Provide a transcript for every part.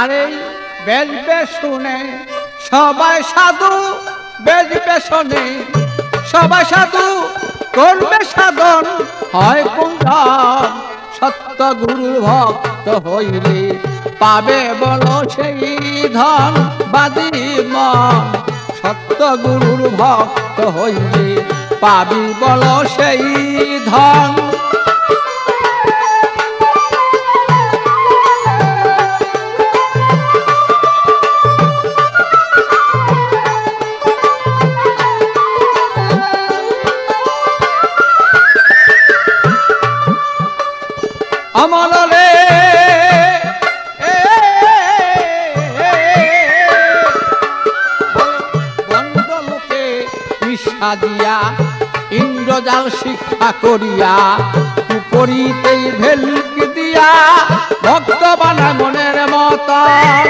আর এই বেজবে শুনে, সবাই সাধু বেজবে শোনে, সবাই সাধু, করবে সাধন, হয় কুঞ্জন সত্য গুরু ভক্ত হইলে পাবে বলো সেই ধন, বাদি মন। সত্য গুরুর ভক্ত হইলে পাবি বলো সেই ধন। মিশা দিয়া ইন্দ্রজাল শিক্ষা করিয়া উপরিতেই ভেলুক দিয়া ভক্ত বানায় মনের মতন।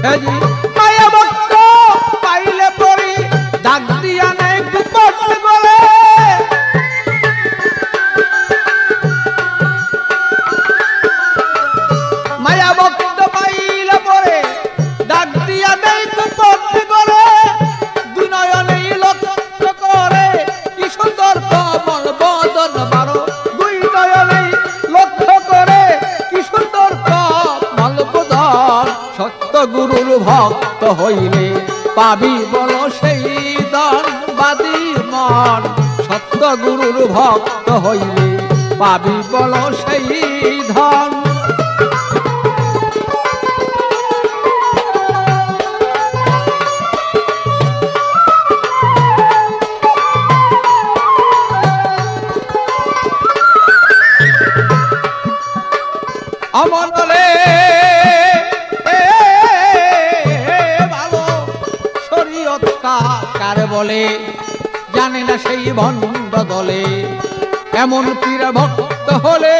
সেজি হইলে পাবি বল সেই দন বাদি মন। সত্য গুরুর ভক্ত হইলে পাবি বল সেই ধন। অমনলে এ, কার বলে? জানে না সেই ভণ্ড দলে। এমন পীরা ভক্ত হলে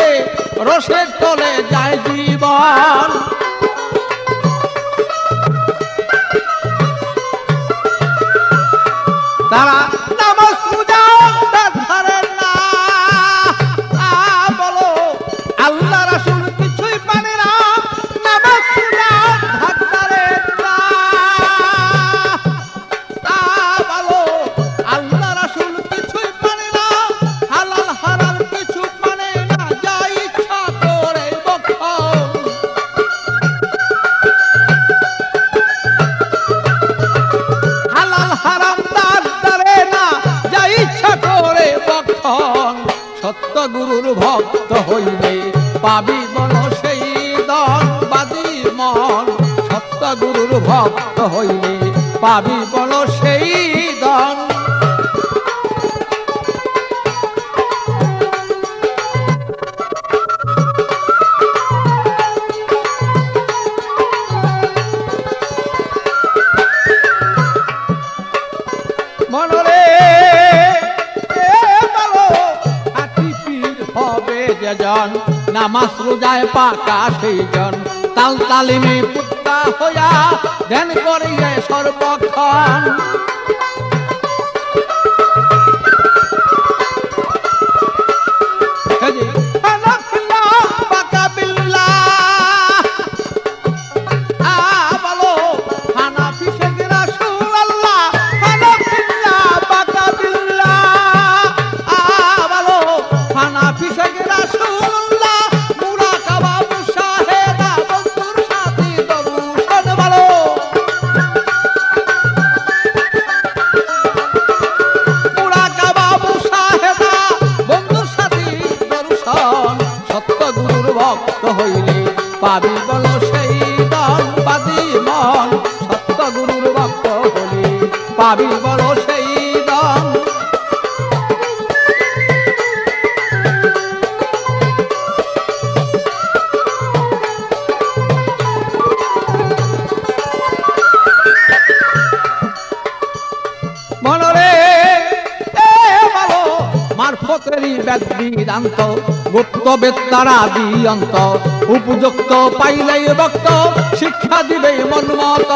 রসের তলে যায় জীবন। তারা গুরুর ভক্ত হইবে পাবি বল সেই দলবাদী বাদি মন। সত্য গুরুর ভক্ত হইবে পাবি বল সেই যেজন নামাজ রোজায় পাকা সেই জন তাল তালিমে পুত্তা হইয়া ধ্যান করিয়ে সর্বক্ষণ। পাবি বল সেই দন মনরে মারফতেরই বেদ বিদান্ত গুপ্ত বেত্তারা দিয়ন্ত, উপযুক্ত পাইলেই ভক্ত, শিক্ষা দিবে মনমত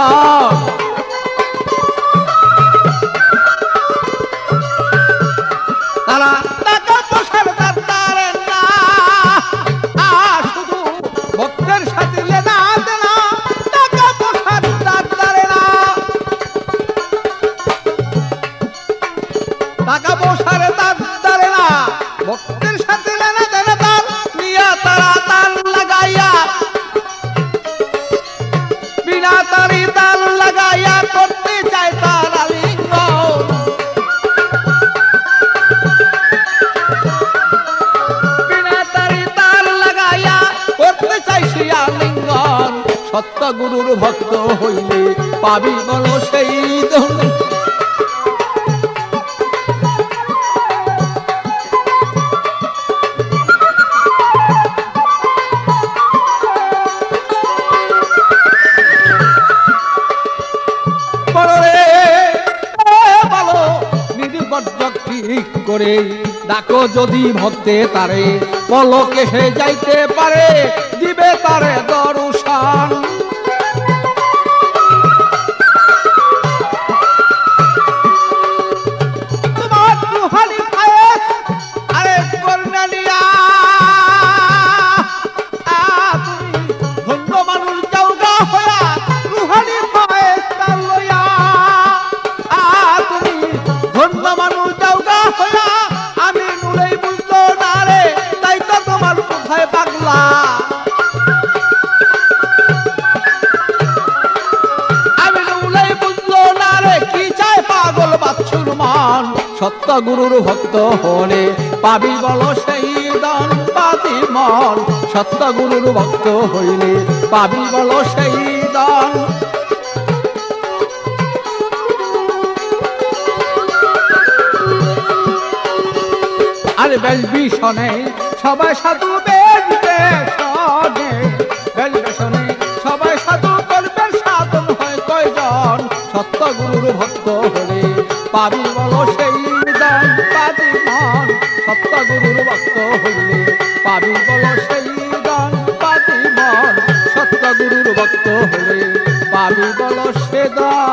সত্য গুরুর ভক্ত হইলে পাবি বল সেই করে ডাকো যদি ভক্তে তারে। পলকে সে যাইতে পারে, দিবে তারে দর্শন ভক্ত হলে পাবি বল সেই দান পাতি মন সত্য গুরুর ভক্ত হইলে পাবি বল সেই দান আরে বেশ ভীষণে সবাই সাধু বেশনে সবাই সাধু করবে সাধন হয় কয়জন? সত্য গুরুর ভক্ত হলে পাবি বলো সেই পাবি বলো সে দান